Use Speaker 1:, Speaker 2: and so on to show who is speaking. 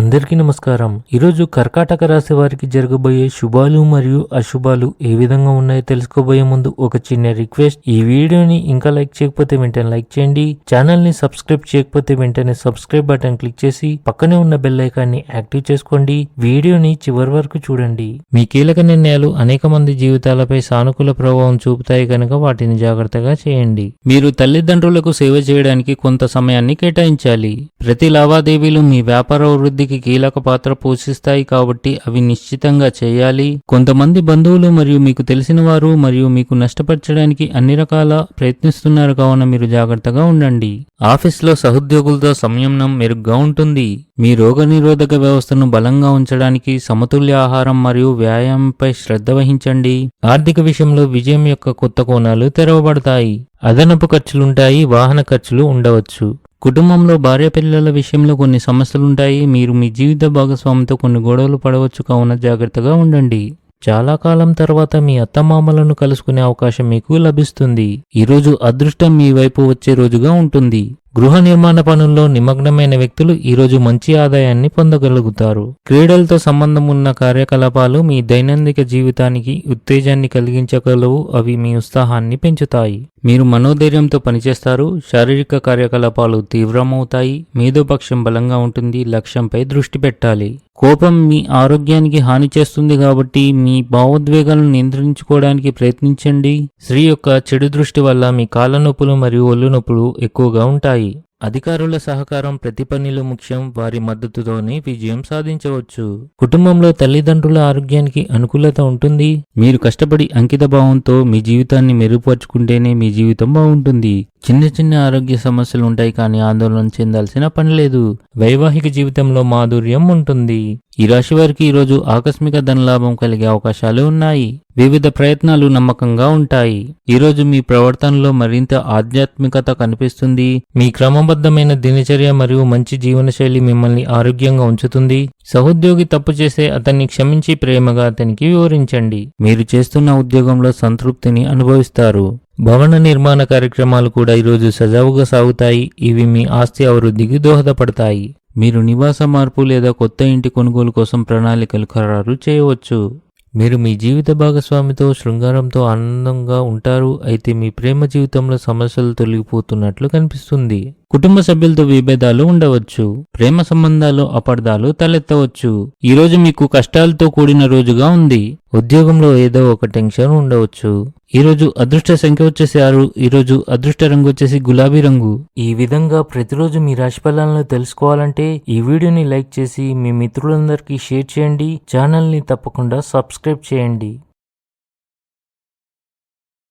Speaker 1: అందరికీ నమస్కారం. ఈరోజు కర్కాటక రాశి వారికి జరగబోయే శుభాలు మరియు అశుభాలు ఏ విధంగా ఉన్నాయో తెలుసుకోబోయే ముందు ఒక చిన్న రిక్వెస్ట్. ఈ వీడియోని ఇంకా లైక్ చేయకపోతే వెంటనే లైక్ చేయండి. ఛానల్ని సబ్స్క్రైబ్ చేయకపోతే వెంటనే సబ్స్క్రైబ్ బటన్ క్లిక్ చేసి పక్కనే ఉన్న బెల్ ఐకాన్ని యాక్టివ్ చేసుకోండి. వీడియోని చివరి వరకు చూడండి. మీ కీలక నిర్ణయాలు అనేక మంది జీవితాలపై సానుకూల ప్రభావం చూపుతాయి కనుక వాటిని జాగ్రత్తగా చేయండి. మీరు తల్లిదండ్రులకు సేవ చేయడానికి కొంత సమయాన్ని కేటాయించాలి. ప్రతి లావాదేవీలు మీ వ్యాపార అభివృద్ధికి కీలక పాత్ర పోషిస్తాయి కాబట్టి అవి నిశ్చితంగా చేయాలి. కొంతమంది బంధువులు మరియు మీకు తెలిసిన వారు మరియు మీకు నష్టపరచడానికి అన్ని రకాల ప్రయత్నిస్తున్నారు కావున మీరు జాగ్రత్తగా ఉండండి. ఆఫీస్లో సహోద్యోగులతో సంయమనం మెరుగ్గా ఉంటుంది. మీ రోగనిరోధక వ్యవస్థను బలంగా ఉంచడానికి సమతుల్య ఆహారం మరియు వ్యాయామంపై శ్రద్ధ వహించండి. ఆర్థిక విషయంలో విజయం యొక్క కొత్త కోణాలు తెరవబడతాయి. అదనపు ఖర్చులుంటాయి వాహన ఖర్చులు ఉండవచ్చు. కుటుంబంలో భార్య పిల్లల విషయంలో కొన్ని సమస్యలుంటాయి. మీరు మీ జీవిత భాగస్వామితో కొన్ని గొడవలు పడవచ్చు. కావున జాగ్రత్తగా ఉండండి. చాలా కాలం తర్వాత మీ అత్తమామలను కలుసుకునే అవకాశం మీకు లభిస్తుంది. ఈరోజు అదృష్టం మీ వైపు వచ్చే రోజుగా ఉంటుంది. గృహ నిర్మాణ పనుల్లో నిమగ్నమైన వ్యక్తులు ఈరోజు మంచి ఆదాయాన్ని పొందగలుగుతారు. క్రీడలతో సంబంధం ఉన్న కార్యకలాపాలు మీ దైనందిక జీవితానికి ఉత్తేజాన్ని కలిగించగలవు. అవి మీ ఉత్సాహాన్ని పెంచుతాయి. మీరు మనోధైర్యంతో పనిచేస్తారు శారీరక కార్యకలాపాలు తీవ్రమవుతాయి మేధోపక్షం బలంగా ఉంటుంది లక్ష్యంపై దృష్టి పెట్టాలి. కోపం మీ ఆరోగ్యానికి హాని చేస్తుంది కాబట్టి మీ భావోద్వేగాలను నియంత్రించుకోవడానికి ప్రయత్నించండి. స్త్రీ యొక్క చెడు దృష్టి వల్ల మీ కాళ్ళ నొప్పులు మరియు ఒళ్ళు నొప్పులు ఎక్కువగా ఉంటాయి. అధికారుల సహకారం ప్రతి పనిలో ముఖ్యం వారి మద్దతుతోనే విజయం సాధించవచ్చు. కుటుంబంలో తల్లిదండ్రుల ఆరోగ్యానికి అనుకూలత ఉంటుంది. మీరు కష్టపడి అంకిత భావంతో మీ జీవితాన్ని మెరుగుపరుచుకుంటేనే మీ జీవితం బాగుంటుంది. చిన్న చిన్న ఆరోగ్య సమస్యలు ఉంటాయి కానీ ఆందోళన చెందాల్సిన పని లేదు. వైవాహిక జీవితంలో మాధుర్యం ఉంటుంది. ఈ రాశి వారికి ఈరోజు ఆకస్మిక ధనలాభం కలిగే అవకాశాలు ఉన్నాయి. వివిధ ప్రయత్నాలు నమ్మకంగా ఉంటాయి. ఈరోజు మీ ప్రవర్తనలో మరింత ఆధ్యాత్మికత కనిపిస్తుంది. మీ క్రమబద్ధమైన దినచర్య మరియు మంచి జీవనశైలి మిమ్మల్ని ఆరోగ్యంగా ఉంచుతుంది. సహోద్యోగి తప్పు చేసే అతన్ని క్షమించి ప్రేమగా అతనికి వివరించండి. మీరు చేస్తున్న ఉద్యోగంలో సంతృప్తిని అనుభవిస్తారు. భవన నిర్మాణ కార్యక్రమాలు కూడా ఈరోజు సజావుగా సాగుతాయి. ఇవి మీ ఆస్తి అభివృద్ధికి దోహదపడతాయి. మీరు నివాస మార్పు లేదా కొత్త ఇంటి కొనుగోలు కోసం ప్రణాళికలు ఖరారు చేయవచ్చు. మీరు మీ జీవిత భాగస్వామితో శృంగారంతో ఆనందంగా ఉంటారు. అయితే మీ ప్రేమ జీవితంలో సమస్యలు తొలగిపోతున్నట్లు కనిపిస్తుంది. కుటుంబ సభ్యులతో విభేదాలు ఉండవచ్చు. ప్రేమ సంబంధాలు అపార్థాలు తలెత్తవచ్చు. ఈరోజు మీకు కష్టాలతో కూడిన రోజుగా ఉంది. ఉద్యోగంలో ఏదో ఒక టెన్షన్ ఉండవచ్చు. ఈరోజు అదృష్ట సంఖ్య వచ్చేసి ఆరు ఈరోజు అదృష్ట రంగు వచ్చేసి గులాబీ రంగు. ఈ విధంగా ప్రతిరోజు మీ రాశి ఫలాలను తెలుసుకోవాలంటే ఈ వీడియోని లైక్ చేసి మీ మిత్రులందరికీ షేర్ చేయండి. ఛానల్ని తప్పకుండా సబ్స్క్రైబ్ చేయండి.